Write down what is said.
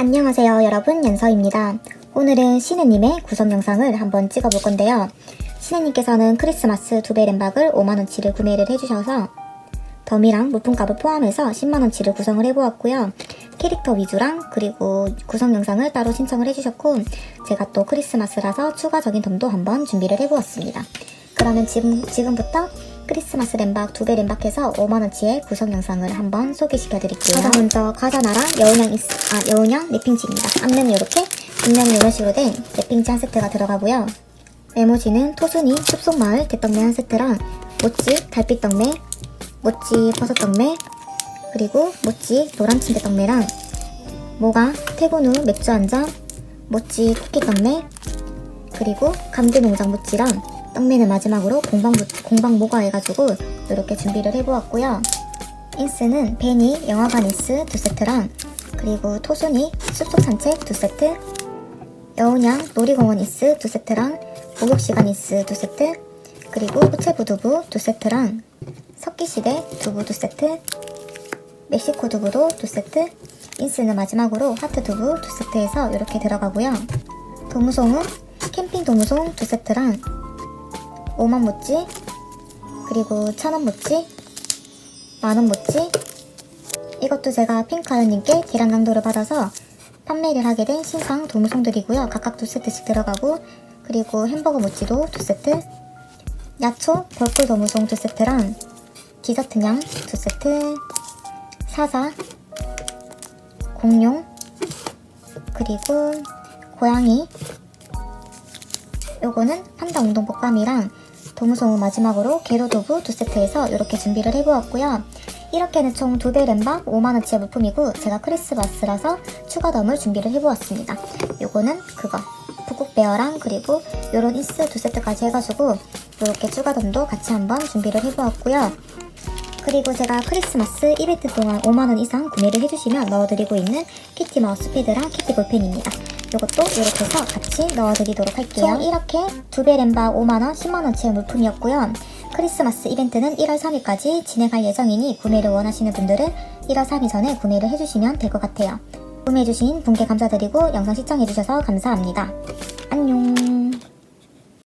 안녕하세요 여러분 연서입니다. 오늘은 신혜님의 구성 영상을 한번 찍어볼 건데요. 신혜님께서는 크리스마스 두 배 램박을 5만원치를 구매를 해주셔서 덤이랑 물품값을 포함해서 10만원치를 구성을 해보았고요. 캐릭터 위주랑 그리고 구성 영상을 따로 신청을 해주셨고 제가 또 크리스마스라서 추가적인 덤도 한번 준비를 해보았습니다. 그러면 지금, 지금부터 크리스마스 램박 두배 램박해서 5만원치의 구성 영상을 한번 소개시켜드릴게요. 가장 먼저 과자나라 여운형, 이스, 아, 여운형 랩핑지입니다. 앞면은 이렇게, 뒷면은 이런 식으로 된 랩핑지 한 세트가 들어가고요. 메모지는 토순이 숲속마을 대떡매 한 세트랑 모찌 달빛떡매, 모찌 버섯떡매, 그리고 모찌 노란 침대 떡매랑 모가 퇴근 후 맥주 한 잔, 모찌 쿠키 떡매, 그리고 감귤 농장 모찌랑 떡매는 마지막으로 공방, 공방 모가 해가지고 이렇게 준비를 해보았고요. 인스는 베니 영화관 인스 두 세트랑 그리고 토순이 숲속 산책 두 세트 여운양 놀이공원 인스 두 세트랑 목욕시간 인스 두 세트 그리고 호체부 두부 두 세트랑 석기시대 두부 두 세트 멕시코 두부도 두 세트 인스는 마지막으로 하트 두부 두 세트에서 이렇게 들어가고요. 도무송은 캠핑 도무송 두 세트랑 5만 모찌? 그리고 천원 모찌? 만원 모찌? 이것도 제가 핑카연님께 계란 강도를 받아서 판매를 하게 된 신상 도무송들이고요. 각각 두 세트씩 들어가고 그리고 햄버거 모찌도 두 세트 야초 벌꿀 도무송 두 세트랑 디저트냥 두 세트 사사 공룡 그리고 고양이. 요거는 판다 운동복감이랑 도무송우 마지막으로 게로도부 두 세트에서 이렇게 준비를 해보았고요. 이렇게는 총 두 배 램박 5만원치의 물품이고 제가 크리스마스라서 추가 덤을 준비를 해보았습니다. 요거는 그거 북극베어랑 그리고 요런 이스 두 세트까지 해가지고 이렇게 추가 덤도 같이 한번 준비를 해보았고요. 그리고 제가 크리스마스 이벤트 동안 5만원 이상 구매를 해주시면 넣어드리고 있는 키티 마우스 패드랑 키티 볼펜입니다. 이것도 이렇게 해서 같이 넣어드리도록 할게요. 총 이렇게 두 배 램박 5만원, 10만원치의 물품이었고요. 크리스마스 이벤트는 1월 3일까지 진행할 예정이니 구매를 원하시는 분들은 1월 3일 전에 구매를 해주시면 될 것 같아요. 구매해주신 분께 감사드리고 영상 시청해주셔서 감사합니다.